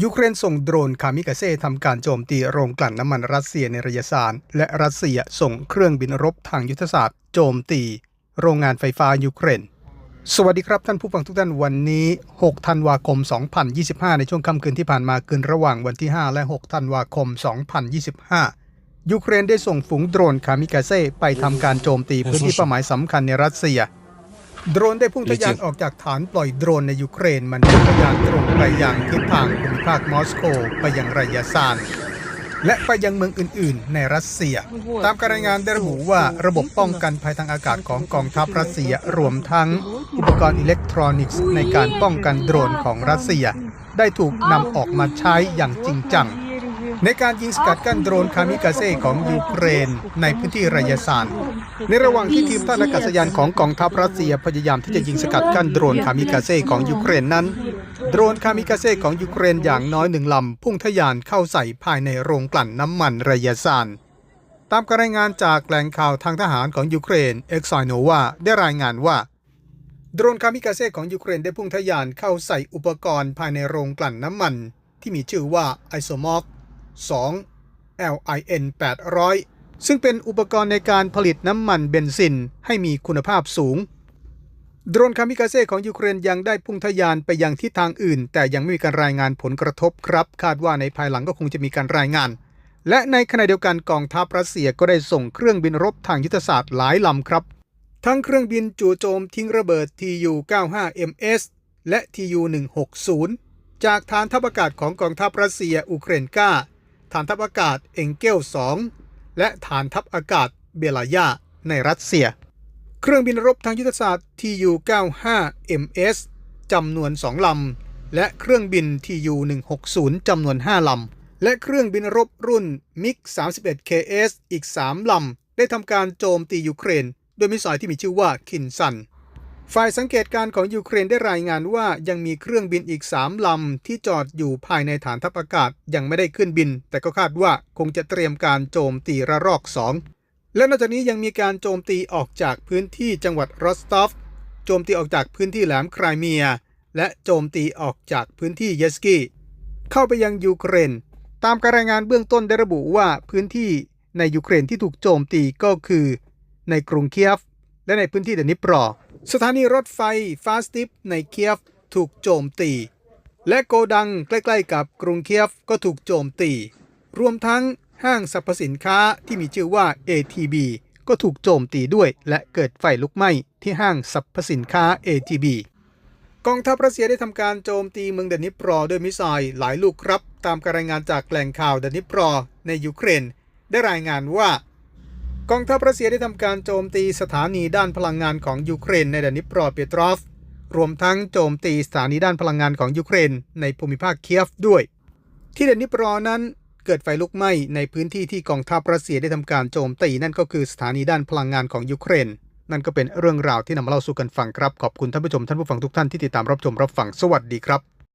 ยูเครนส่งโดรนคามิกาเซ่ทำการโจมตีโรงกลั่นน้ำมันรัสเซียในระยะสานและรัสเซียส่งเครื่องบินรบทางยุทธศาสตร์ โจมตี โรงงานไฟฟ้ายูเครน สวัสดีครับท่านผู้ฟังทุกท่านวันนี้ 6 ธันวาคม 2025 ในช่วงค่ำคืนที่ผ่านมาคืนระหว่างวันที่ 5 และ 6 ธันวาคม 2025 ยูเครนได้ส่งฝูงโดรนคามิกาเซ่ไปทำการโจมตีพื้นที่เป้าหมายสำคัญในรัสเซีย โดรนได้พุ่งทะยานออกจากฐานปล่อยโดรนในยูเครนมันพุ่งทะยานตรงไปยังทิศทางภูมิภาคมอสโกไปยังระยะซานและไปยังเมืองอื่น ๆ ในรัสเซีย ตามการรายงานได้ระบุว่าระบบป้องกันภัยทางอากาศของกองทัพรัสเซียรวมทั้งอุปกรณ์อิเล็กทรอนิกส์ในการป้องกันโดรนของรัสเซีย ได้ถูกนำออกมาใช้อย่างจริงจัง ในการยิงสกัดกั้นโดรนคามิกาเซ่ของยูเครนในพื้นที่ระยะซาน ในระหว่างที่ทีมท่าอากาศยานของกองทัพรัสเซียพยายามที่จะยิงสกัดกั้นโดรนคามิกาเซ่ของยูเครนนั้น โดรนคามิกาเซ่ของยูเครนอย่างน้อยหนึ่งลำ พุ่งทะยานเข้าใส่ภายในโรงกลั่นน้ำมันระยะซานตามการรายงานจากแหล่งข่าวทางทหารของยูเครนเอ็กซอยโนวาได้รายงานว่า โดรนคามิกาเซ่ของยูเครนได้พุ่งทะยานเข้าใส่อุปกรณ์ภายในโรงกลั่นน้ำมัน ที่มีชื่อว่าไอโซมอฟ2 LIN 800 ซึ่งเป็นอุปกรณ์ในการผลิตน้ำมันเบนซินให้มีคุณภาพสูง โดรนคามิกาเซ่ของยูเครนยังได้พุ่งทะยานไปยังทิศทางอื่น แต่ยังไม่มีการรายงานผลกระทบครับ คาดว่าในภายหลังก็คงจะมีการรายงาน และในขณะเดียวกันกองทัพรัสเซียก็ได้ส่งเครื่องบินรบทางยุทธศาสตร์หลายลำครับ ทั้งเครื่องบินจู่โจมทิ้งระเบิด TU-95MS และ TU-160 จากฐานทัพอากาศของกองทัพรัสเซียอูเครนกาฐานทัพอากาศเอ็งเกล2 และฐานทัพอากาศเบลายาในรัสเซีย เครื่องบินรบทางยุทธศาสตร์ TU-95MS จำนวน 2 ลำ และเครื่องบิน TU-160 จำนวน 5 ลำ และเครื่องบินรบรุ่น MiG-31KS อีก 3 ลำ ได้ทำการโจมตียูเครน โดยมิสไซล์ที่มีชื่อว่าคินซัน ฝ่ายสังเกตการณ์ของยูเครนได้รายงานว่ายังมีเครื่องบินอีก 3 ลำ ที่จอดอยู่ภายในฐานทัพอากาศยังไม่ได้ขึ้นบิน แต่ก็คาดว่าคงจะเตรียมการโจมตีระลอก 2 และนอกจากนี้ยังมีการโจมตีออกจากพื้นที่จังหวัดรอสตอฟโจมตีออกจากพื้นที่แหลมไครเมีย และโจมตีออกจากพื้นที่เยสกี้เข้าไปยังยูเครน ตามการรายงานเบื้องต้นได้ระบุว่าพื้นที่ในยูเครนที่ถูกโจมตีก็คือ ในกรุงเคียฟ และในพื้นที่เดนิปรอ สถานีรถไฟฟาสติฟในเคียฟถูกโจมตี และโกดังใกล้ๆกับกรุงเคียฟก็ถูกโจมตี รวมทั้งห้างสรรพสินค้าที่มีชื่อว่า ATB ก็ถูกโจมตีด้วย และเกิดไฟลุกไหม้ที่ห้างสรรพสินค้า ATB กองทัพรัสเซียได้ทำการโจมตีเมืองเดนิปรอด้วยมิสไซล์หลายลูกครับ ตามการรายงานจากแหล่งข่าวเดนิปรอในยูเครน ได้รายงานว่า กองทัพรัสเซียได้ทำการโจมตีสถานีด้านพลังงานของยูเครนในเดนิปรอเปตรอฟ รวมทั้งโจมตีสถานีด้านพลังงานของยูเครนในภูมิภาคเคียฟด้วย ที่เดนิปรอนั้นเกิดไฟลุกไหม้ในพื้นที่ที่กองทัพรัสเซียได้ทำการโจมตีนั่นก็คือสถานีด้านพลังงานของยูเครน นั่นก็เป็นเรื่องราวที่นำมาเล่าสู่กันฟังครับ ขอบคุณท่านผู้ชมท่านผู้ฟังทุกท่านที่ติดตามรับชมรับฟังสวัสดีครับ